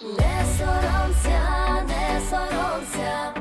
Не соромся, не соромся,